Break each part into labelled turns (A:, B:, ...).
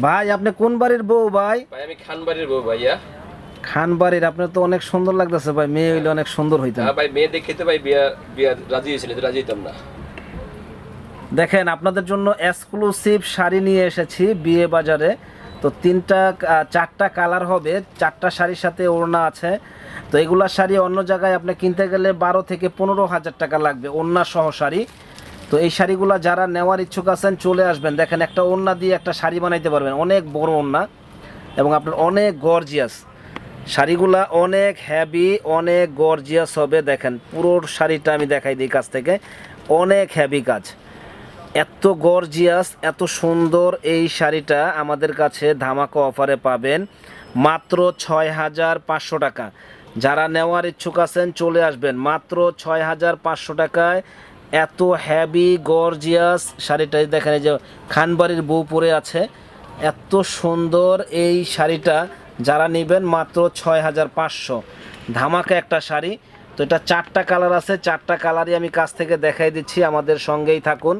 A: ভাই আপনি কোন বাড়ির বউ ভাই?
B: ভাই আমি খানবাড়ির বউ ভাইয়া।
A: খান বাড়ির আপনার তো অনেক সুন্দর লাগতেছে ভাই মেয়ে হইলে অনেক সুন্দর হইতেন
B: হ্যাঁ ভাই মেয়ে দেখে তো ভাই বিয়া বিয়া রাজি হয়েছিল তো রাজি হইতাম না।
A: দেখেন আপনাদের জন্য এক্সক্লুসিভ শাড়ি নিয়ে এসেছি বিয়ে বাজারে। তো তিনটা আহ, চারটা কালার হবে চারটা শাড়ির সাথে ওড়না আছে। তো এগুলা শাড়ি অন্য জায়গায় আপনি কিনতে গেলে বারো থেকে পনেরো হাজার টাকা লাগবে ওড়না সহ শাড়ি। তো এই শাড়িগুলো যারা নেওয়ার ইচ্ছুক আছেন, চলে আসবেন। দেখেন, একটা ওড়না দিয়ে একটা শাড়ি বানাইতে পারবেন। অনেক বড় ওড়না এবং আপনার অনেক গর্জিয়াস শাড়িগুলা অনেক হ্যাভি অনেক গর্জিয়াস হবে। দেখেন, পুরো শাড়িটা আমি দেখাই দিই কাছ থেকে। অনেক হ্যাভি কাজ। এত গর্জিয়াস এত সুন্দর এই শাড়িটা আমাদের কাছে ধামাকা অফারে পাবেন। মাত্র ছয় হাজার পাঁচশো টাকা। যারা নেওয়ার ইচ্ছুক আছেন, চলে আসবেন। মাত্র ছয় হাজার পাঁচশো টাকায় এত হ্যাভি গর্জিয়াস শাড়িটা দেখেন, এই যে খানবাড়ির বউ পরে আছে। এত সুন্দর এই শাড়িটা যারা নেবেন মাত্র ছয় হাজার পাঁচশো। ধামাকা একটা শাড়ি। তো এটা চারটা কালার আছে, চারটা কালারই আমি কাছ থেকে দেখাই দিচ্ছি, আমাদের সঙ্গেই থাকুন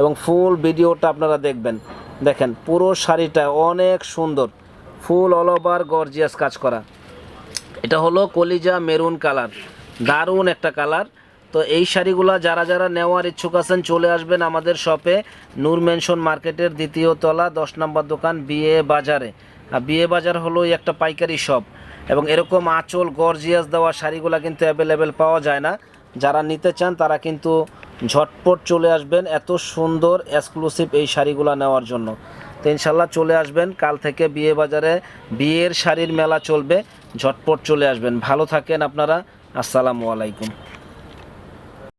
A: এবং ফুল ভিডিওটা আপনারা দেখবেন। দেখেন, পুরো শাড়িটা অনেক সুন্দর, ফুল অল ওভার গর্জিয়াস কাজ করা। এটা হলো কলিজা মেরুন কালার, দারুণ একটা কালার। তো এই শাড়িগুলা যারা যারা নেওয়ার ইচ্ছুক আছেন চলে আসবেন আমাদের শপে। নূর মেনশন মার্কেটের দ্বিতীয় তলা, দশ নম্বর দোকান, বিয়ে বাজারে। আর বিয়ে বাজার হলো একটা পাইকারি শপ। এবং এরকম আঁচল গর্জিয়াস দেওয়া শাড়িগুলো কিন্তু অ্যাভেলেবেল পাওয়া যায় না। যারা নিতে চান তারা কিন্তু ঝটপট চলে আসবেন এত সুন্দর এক্সক্লুসিভ এই শাড়িগুলো নেওয়ার জন্য। তো ইনশাল্লাহ চলে আসবেন। কাল থেকে বিয়ে বাজারে বিয়ের শাড়ির মেলা চলবে। ঝটপট চলে আসবেন। ভালো থাকেন আপনারা। আসসালামু আলাইকুম।